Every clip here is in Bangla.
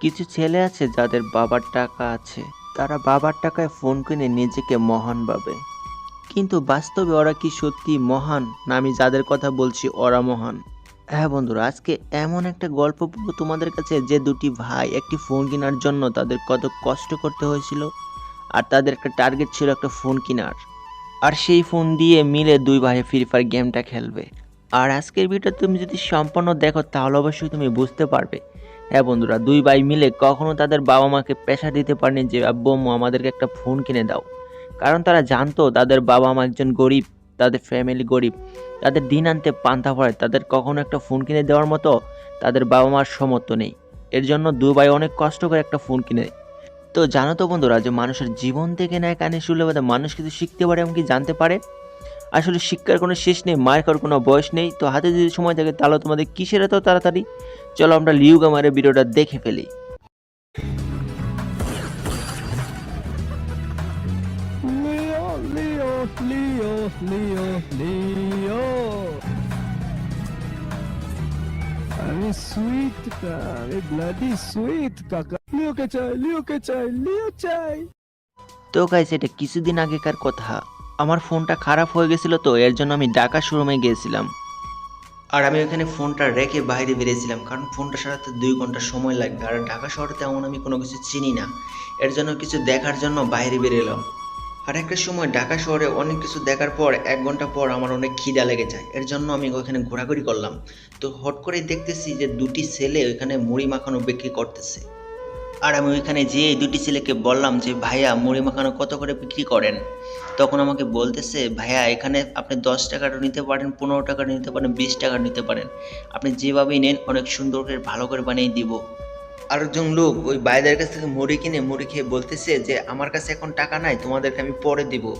কিছু ছেলে আছে যাদের বাবার টাকা আছে। তারা বাবার টাকায় ফোন কিনে নিজেকে মহান ভাবে। কিন্তু বাস্তবে ওরা কি সত্যি মহান? না, আমি যাদের কথা বলছি, ওরা মহান। হ্যাঁ বন্ধুরা, আজকে এমন একটা গল্প বলব তোমাদের কাছে যে দুটি ভাই একটি ফোন কেনার জন্য তাদের কত কষ্ট করতে হয়েছিল, আর তাদের একটা টার্গেট ছিল একটা ফোন কেনার। আর সেই ফোন দিয়ে মিলে দুই ভাই ফ্রি ফায়ার গেমটা খেলবে। আর আজকের ভিডিও তুমি যদি সম্পূর্ণ দেখো, তাহলে অবশ্যই তুমি বুঝতে পারবে হ্যাঁ বন্ধুরা, দুই ভাই মিলে কখনো তাদের বাবা মাকে পেশা দিতে পারেনি যে, আব্বু, আম্মু, আমাদেরকে একটা ফোন কিনে দাও। কারণ তারা জানতো তাদের বাবা মা একজন গরিব, তাদের ফ্যামিলি গরিব। তাদের দিন আনতে পান্তা পড়ে তাদের কখনো একটা ফোন কিনে দেওয়ার মতো তাদের বাবা মার সমর্থ নেই। এর জন্য দুই ভাই অনেক কষ্ট করে একটা ফোন কিনে তো জানো তো বন্ধুরা, যে মানুষের জীবন থেকে নেয় কানে শুনলে মানুষ কিছু শিখতে পারে এমনকি জানতে পারে? আসলে শিক্ষার কোনো শেষ নেই মায়ের খাওয়ার কোনো বয়স নেই তো হাতে যদি সময় থাকে তাহলে তোমাদের কিসের এত তাড়াতাড়ি? চলো আমরা লিউ গামারের ভিডিওটা দেখে ফেলি। Leo, Leo, Leo, Leo, Leo. আমি সুইট আমি ব্লাডি সুইট কাকা। লিওকে চাই লিওকে চাই লিও চাই। তো গাইস এটা কিছুদিন আগেকার কথা। আমার ফোনটা খারাপ হয়ে গেছিল তো, এর জন্য আমি ঢাকা শোরুমে গিয়েছিলাম। আর আমি ওখানে ফোনটা রেখে বাইরে বেরিয়েছিলাম, কারণ ফোনটা সারাতে দুই ঘণ্টা সময় লাগবে। আর ঢাকা শহরে তেমন আমি কোনো কিছু চিনি না। এর জন্য কিছু দেখার জন্য বাইরে বেরোলাম আর একটা সময় ঢাকা শহরে অনেক কিছু দেখার পর, এক ঘণ্টা পর আমার অনেক খিদা লেগে যায়। এর জন্য আমি ওখানে ঘোরাঘুরি করলাম। তো হট করে দেখতেছি যে দুটি ছেলে ওইখানে মুড়ি মাখানো বিক্রি করতেছে। আর আমি ওইখানে যেয়ে দুটি ছেলেকে বললাম যে, ভাইয়া, মুড়ি মাখানো কত করে বিক্রি করেন? তখন আমাকে বলতেছে, ভাইয়া, এখানে আপনি দশ টাকাটা নিতে পারেন, পনেরো টাকা নিতে পারেন, বিশ টাকা নিতে পারেন। আপনি যেভাবেই নেন, অনেক সুন্দর করে, ভালো করে বানিয়ে দিব। আর একজন লোক ওই বাইদের কাছ থেকে মুড়ি কিনে, মুড়ি খেয়ে বলতেছে যে, আমার কাছে এখন টাকা নাই, তোমাদেরকে আমি পরে দিব।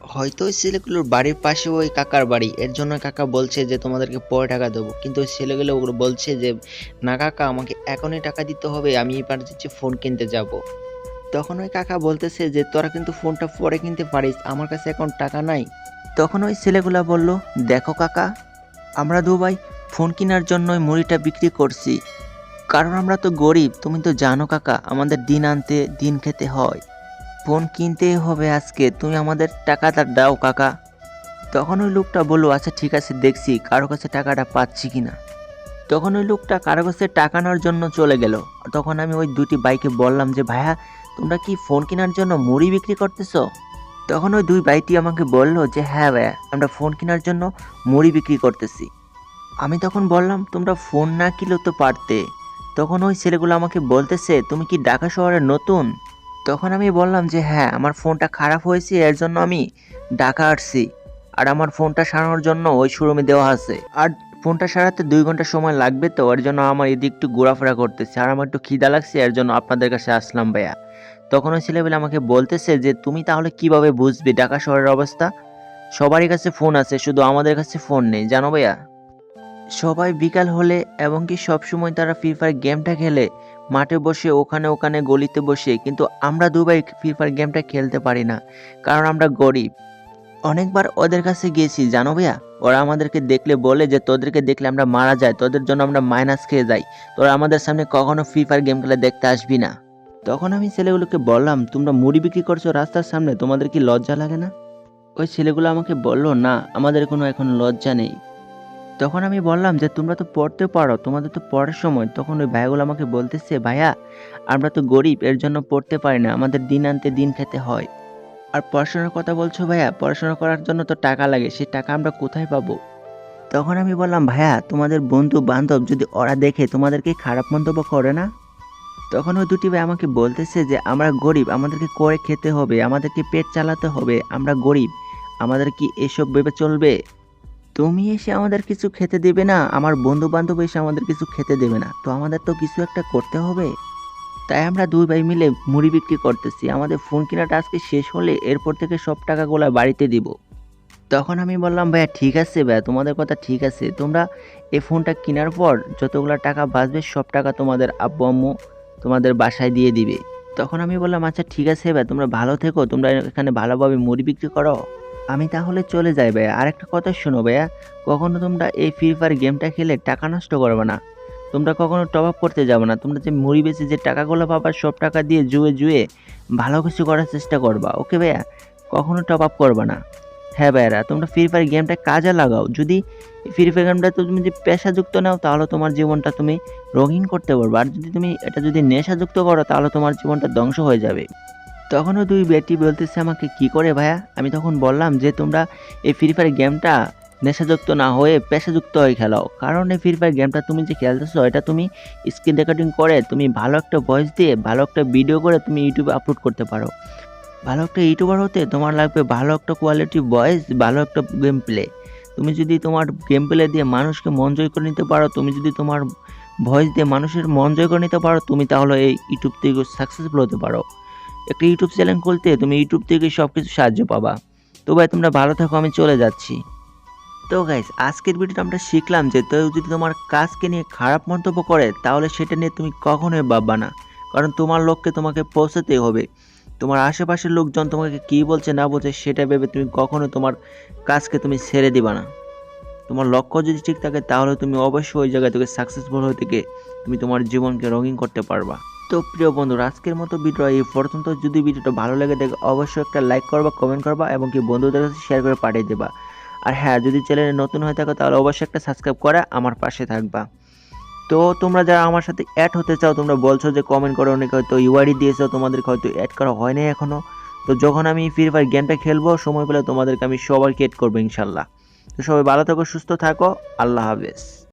হয়তো ওই ছেলেগুলোর বাড়ির পাশে ওই কাকার বাড়ি, এর জন্য কাকা বলছে যে তোমাদেরকে পরে টাকা দেবো। কিন্তু ওই ছেলেগুলো ওগুলো বলছে যে, না কাকা, আমাকে এখনই টাকা দিতে হবে, আমি এবার হচ্ছে ফোন কিনতে যাব। তখন ওই কাকা বলতেছে যে, তোরা কিন্তু ফোনটা পরে কিনতে পারিস, আমার কাছে এখন টাকা নাই। তখন ওই ছেলেগুলা বলল, দেখো কাকা, আমরা দু ভাই ফোন কেনার জন্য মুড়িটা বিক্রি করছি। কারণ আমরা তো গরিব, তুমি তো জানো কাকা, আমাদের দিন আনতে দিন খেতে হয়। ফোন কিনতেই হবে আজকে, তুমি আমাদের টাকাটা দাও কাকা। তখন ওই লোকটা বলল আচ্ছা ঠিক আছে, দেখছি, কারও কাছে টাকাটা পাচ্ছি কি না তখন ওই লোকটা কারও কাছে টাকা নেওয়ার জন্য চলে গেল। তখন আমি ওই দুটি বাইকে বললাম যে, ভাইয়া, তোমরা কি ফোন কেনার জন্য মুড়ি বিক্রি করতেছো? তখন ওই দুই বাইটি আমাকে বলল যে হ্যাঁ ভাইয়া, আমরা ফোন কেনার জন্য মুড়ি বিক্রি করতেছি। আমি তখন বললাম, তোমরা ফোন না কিনলেও তো পারতে। তখন ওই ছেলেগুলো আমাকে বলতেছে, তুমি কি ঢাকা শহরে নতুন? তখন আমি বললাম যে হ্যাঁ আমার ফোনটা খারাপ হয়েছে, এর জন্য আমি ঢাকা আসছি। আর আমার ফোনটা সারানোর জন্য ওই শোরুমে দেওয়া আছে। আর ফোনটা সারাতে দুই ঘণ্টা সময় লাগবে তো এর জন্য আমার এদিক একটু ঘোরাফেরা করতেছে। আর আমার একটু খিদা লাগছে, এর জন্য আপনাদের কাছে আসলাম ভাইয়া। তখন ওই ছেলেবেলে আমাকে বলতেছে যে, তুমি তাহলে কীভাবে বুঝবে ঢাকা শহরের অবস্থা? সবারই কাছে ফোন আছে, শুধু আমাদের কাছে ফোন নেই, জানো ভাইয়া? সবাই বিকাল হলে, এবং কি সবসময় তারা ফ্রি ফায়ার গেমটা খেলে মাঠে বসে, ওখানে ওখানে গলিতে বসে, কিন্তু আমরা দুবাই ফ্রি ফায়ার গেমটা খেলতে পারি না, কারণ আমরা গরিব। অনেকবার ওদের কাছে গিয়েছি, জানো ভাইয়া? ওরা আমাদেরকে দেখলে বলে যে, তোদেরকে দেখলে আমরা মারা যাই, তোদের জন্য আমরা মাইনাস খেয়ে যাই। তোরা আমাদের সামনে কখনো ফ্রি ফায়ার গেম খেলে দেখতে আসবি না। তখন আমি ছেলেগুলোকে বললাম, তোমরা মুড়ি বিক্রি করছ রাস্তার সামনে, তোমাদের কি লজ্জা লাগে না? ওই ছেলেগুলো আমাকে বলল, না, আমাদের কোনো এখন লজ্জা নেই। তখন আমি বললাম যে, তোমরা তো পড়তে পারো, তোমাদের তো পড়ার সময়। তখন ওই ভাইগুলো আমাকে বলতেছে, ভাইয়া, আমরা তো গরিব, এর জন্য পড়তে পারি না, আমাদের দিন আনতে দিন খেতে হয়। আর পড়াশোনার কথা বলছো ভাইয়া, পড়াশোনা করার জন্য তো টাকা লাগে সেই টাকা আমরা কোথায় পাবো? তখন আমি বললাম, ভাইয়া, তোমাদের বন্ধু বান্ধব যদি ওরা দেখে, তোমাদেরকে খারাপ মন্তব্য করে না? তখন ওই দুটি ভাই আমাকে বলতেছে যে, আমরা গরিব, আমাদেরকে করে খেতে হবে, আমাদেরকে পেট চালাতে হবে, আমরা গরিব, আমাদের কি এসব ভেবে চলবে? তুমি এসে আমাদের কিছু খেতে দেবে না, আমার বন্ধু বান্ধব এসে আমাদের কিছু খেতে দেবে না, তো আমাদের তো কিছু একটা করতে হবে। তাই আমরা দুই ভাই মিলে মুড়ি বিক্রি করতেছি, আমাদের ফোন কেনাটা আজকে শেষ হলে এরপর থেকে সব টাকাগুলো বাড়িতে দিব। তখন আমি বললাম, ভাইয়া, ঠিক আছে, ভাইয়া, তোমাদের কথা ঠিক আছে, তোমরা এই ফোনটা কেনার পর যতগুলো টাকা বাঁচবে, সব টাকা তোমাদের আব্বু, আম্মু তোমাদের বাসায় দিয়ে দিবে। তখন আমি বললাম আচ্ছা ঠিক আছে ভাই তোমরা ভালো থেকো, তোমরা এখানে ভালোভাবে মুড়ি বিক্রি করো। আমি তাহলে চলে যাই ভাইয়া। আর একটা কথা শোনো ভাইয়া। কখনো তোমরা এই ফ্রি ফায়ার গেমটা খেলে টাকা নষ্ট করবে না। তোমরা কখনো টপ আপ করতে যাবে না। তোমরা যে মুড়ি বেশি যে টাকাগুলো পাবা, সব টাকা দিয়ে জুয়ে জুয়ে ভালো কিছু করার চেষ্টা করবা। ওকে ভাইয়া? কখনো টপ আপ করবা না। হ্যাঁ ভাইয়ারা, তোমরা ফ্রি ফায়ার গেমটা কাজে লাগাও। যদি ফ্রি ফায়ার গেমটা তুমি যদি পেশাযুক্ত নাও, তাহলে তোমার জীবনটা তুমি রঙিন করতে পারবে। আর যদি তুমি এটা যদি নেশাযুক্ত করো, তাহলে তোমার জীবনটা ধ্বংস হয়ে যাবে। তখনও দুই বেটি বলতেছে, আমাকে কি করে ভাইয়া? আমি তখন বললাম যে, তোমরা এই ফ্রি ফায়ার গেমটা নেশাযুক্ত না হয়ে পেশাযুক্ত হয়ে খেলাও। কারণ এই ফ্রি ফায়ার গেমটা তুমি যে খেলতেছো, এটা তুমি স্ক্রিন রেকর্ডিং করে তুমি ভালো একটা ভয়েস দিয়ে, ভালো একটা ভিডিও করে তুমি ইউটিউবে আপলোড করতে পারো। ভালো একটা ইউটিউবার হতে তোমার লাগবে ভালো একটা কোয়ালিটি ভয়েস ভালো একটা গেম প্লে তুমি যদি তোমার গেম প্লে দিয়ে মানুষকে মন জয় করে নিতে পারো, তুমি যদি তোমার ভয়েস দিয়ে মানুষের মন জয় করে নিতে পারো, তুমি তাহলে এই ইউটিউব থেকে সাকসেসফুল হতে পারো। একটা ইউটিউব চ্যানেল খুলতে তুমি ইউটিউব থেকে সব কিছু সাহায্য পাবা। তো ভাই, তোমরা ভালো থাকো, আমি চলে যাচ্ছি। তো গাইস আজকের ভিডিওটা আমরা শিখলাম যে কেউ যদি তোমার কাজকে নিয়ে খারাপ মন্তব্য করে, তাহলে সেটা নিয়ে তুমি কখনোই ভাববা না। কারণ তোমার লক্ষ্যে তোমাকে পৌঁছাতেই হবে। তোমার আশেপাশের লোকজন তোমাকে কী বলছে, না বলছে, সেটা ভেবে তুমি কখনো তোমার কাজকে তুমি ছেড়ে দিবা না। তোমার লক্ষ্য যদি ঠিক থাকে, তাহলে তুমি অবশ্যই ওই জায়গায় থেকে সাকসেসফুল হয়ে থেকে তুমি তোমার জীবনকে রঙিন করতে পারবা। তো প্রিয় বন্ধুরা, আজকের মতো ভিডিও এই পর্যন্ত। যদি ভিডিওটা ভালো লাগে, দেখে অবশ্যই একটা লাইক করবা কমেন্ট করবা এবং কি বন্ধুদের কাছে শেয়ার করে পাঠিয়ে দেবা। আর হ্যাঁ যদি চ্যানেলে নতুন হয়ে থাকো, তাহলে অবশ্যই একটা সাবস্ক্রাইব করে আমার পাশে থাকবা। তো তোমরা যারা আমার সাথে অ্যাড হতে চাও, তোমরা বলছো যে কমেন্ট করে অনেকে হয়তো ইউআইডি দিয়েছ, তোমাদেরকে হয়তো অ্যাড করা হয়নি এখনও তো যখন আমি ফ্রি ফায়ার গেমটা খেলব, সময় পেলে তোমাদেরকে আমি সবাইকে অ্যাড করব, ইনশাল্লাহ। তো সবাই ভালো থাকো, সুস্থ থাকো, আল্লাহ হাফেজ।